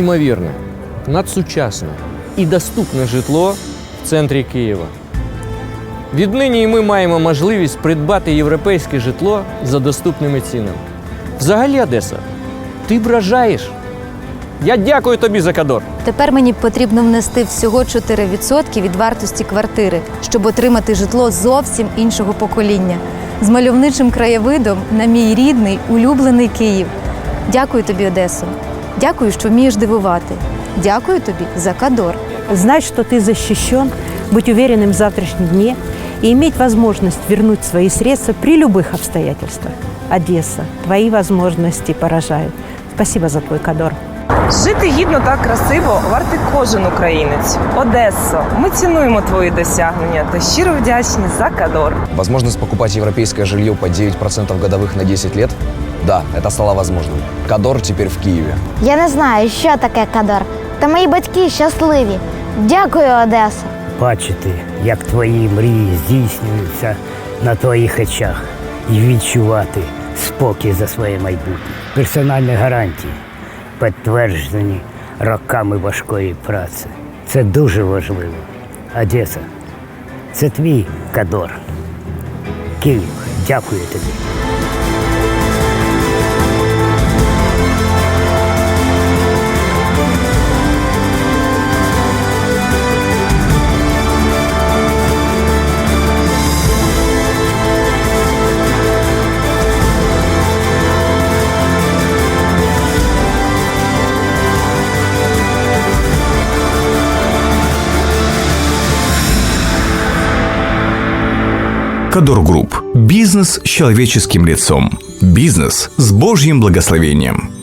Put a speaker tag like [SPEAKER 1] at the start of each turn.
[SPEAKER 1] неймовірне, надсучасне і доступне житло в центрі Києва. Віднині ми маємо можливість придбати європейське житло за доступними цінами. Взагалі, Одеса, ти вражаєш. Я дякую тобі за кадор.
[SPEAKER 2] Тепер мені потрібно внести всього 4% від вартості квартири, щоб отримати житло зовсім іншого покоління з мальовничим краєвидом на мій рідний, улюблений Київ. Дякую тобі, Одесо. Дякую, що вмієш дивувати. Дякую тобі за кадор.
[SPEAKER 3] Знать, что ты защищен, быть уверенным в завтрашнем дне и иметь возможность вернуть свои средства при любых обстоятельствах. Одесса, твои возможности поражают. Спасибо за твой кадор.
[SPEAKER 4] Жити гідно та красиво вартий кожен українець. Одесо, ми цінуємо твої досягнення та щиро вдячні за кадор.
[SPEAKER 5] Возможность покупать европейское жилье по 9% годовых на 10 лет? Да, это стало возможным. Кадор теперь в Киеве.
[SPEAKER 6] Я не знаю, що таке кадор. Та мої батьки щасливі. Дякую, Одеса.
[SPEAKER 7] бачити, як твої мрії здійснюються на твоїх очах, і відчувати спокій за своє майбутнє. Персональні гарантії, підтверджені роками важкої праці. Це дуже важливо. Одеса, це твій кадор. Київ, дякую тобі.
[SPEAKER 8] Кадор Групп. Бизнес с человеческим лицом. Бизнес с Божьим благословением.